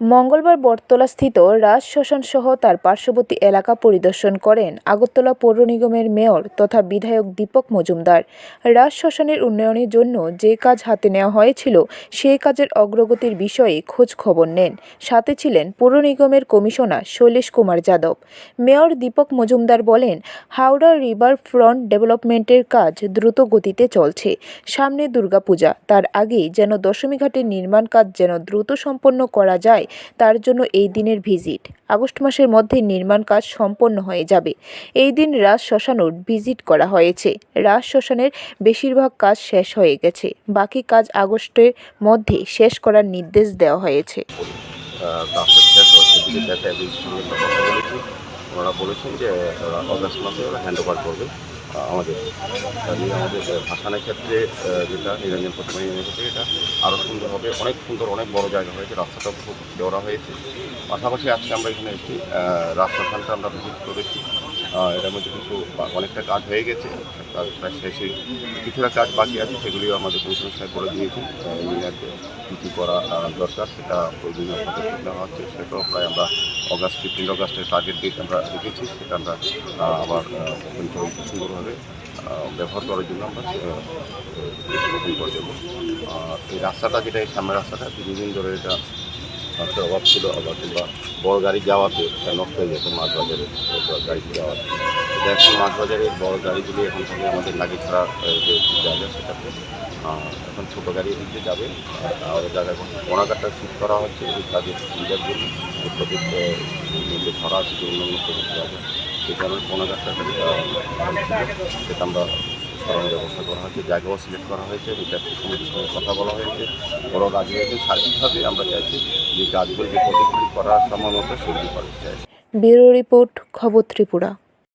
মঙ্গলবার বটতলাস্থিত রাজ সহ তার পার্শ্ববর্তী এলাকা পরিদর্শন করেন আগরতলা পৌর নিগমের মেয়র তথা বিধায়ক দীপক মজুমদার। রাজ শ্মশানের উন্নয়নের জন্য যে কাজ হাতে নেওয়া হয়েছিল সেই কাজের অগ্রগতির বিষয়ে খোঁজ খবর নেন। সাথে ছিলেন পৌর নিগমের কমিশনার শৈলেশ কুমার যাদব। মেয়র দীপক মজুমদার বলেন, হাওড়া রিভার ফ্রন্ট ডেভেলপমেন্টের কাজ দ্রুত গতিতে চলছে। সামনে দুর্গাপূজা, তার আগেই যেন দশমী ঘাটের নির্মাণ কাজ যেন দ্রুত সম্পন্ন করা যায় তার জন্য এই দিনের ভিজিট। আগস্ট মাসের মধ্যে নির্মাণ কাজ সম্পন্ন হয়ে যাবে। এই দিন রাজ শ্মশানও ভিজিট করা হয়েছে। রাজ শ্মশানের বেশিরভাগ কাজ শেষ হয়ে গেছে। বাকি কাজ আগস্টের মধ্যে শেষ করার নির্দেশ দেওয়া হয়েছে। ওনারা বলেছেন যে অগাস্ট মাসে ওরা হ্যান্ড ওভার করবে। আমাদের নিয়ে আমাদের ভাসানের ক্ষেত্রে যেটা নিরঞ্জন প্রতিমা নির্মাণ ক্ষেত্রে এটা আরও সুন্দর হবে। অনেক সুন্দর, অনেক বড় জায়গা হয়েছে, রাস্তাটাও খুব দেওয়া হয়েছে। পাশাপাশি আজকে আমরা এখানে এসেছি রাস্তাখানটা আমরা ভিজিট করেছি। এটার মধ্যে কিছু অনেকটা কাজ হয়ে গেছে। কাজ প্রায় শেষে কিছুটা কাজ বাকি আছে, সেগুলিও আমাদের কমিশনের করে দিয়েছি ইঞ্জিনিয়ারকে কী কী করা দরকার সেটা প্রয়োজনীয় পদক্ষেপ নেওয়া হচ্ছে, সেটাও প্রায় আমরা অগাস্ট ফিফটিন অগাস্টের টার্গেট ডেট আমরা রেখেছি, সেটা আমরা আবার সুন্দরভাবে ব্যবহার করার জন্য আমরা করে দেবো এই রাস্তাটা যেটা, এই সামনের রাস্তাটা, দীর্ঘদিন ধরে এটা রাস্তার অভাব ছিল, আবার কিংবা বড় গাড়ি যাওয়াতে নষ্ট হয়ে যেত মাছ বাজারে গাড়ি যাওয়াতে। এখন মাছ বাজারের বড় গাড়িগুলি এখন থেকে আমাদের লাগে ছাড়া যে জায়গা সেটাতে এখন ছোটো গাড়ি দিয়ে যাবে, আর জায়গায় এখন কোনাঘাটটা ঠিক করা হচ্ছে কাজের সুবিধার জন্য যে প্রজেক্ট মধ্যে ধরা আছে, যে অন্যান্য প্রজেক্ট আছে, সেই কারণে কোনাঘাটটা সেটা আমরা সরানোর ব্যবস্থা করা হয়েছে, জায়গাও সিলেক্ট করা হয়েছে, বিদ্যার্থী সমিতির সঙ্গে কথা বলা হয়েছে, বড় কাজ হয়েছে, সার্বিকভাবে আমরা চাইছি যে কাজগুলো যে প্রজেক্টগুলি করা সময় মতো সেগুলি করতে চাই ব্যুরো রিপোর্ট, খবর ত্রিপুরা।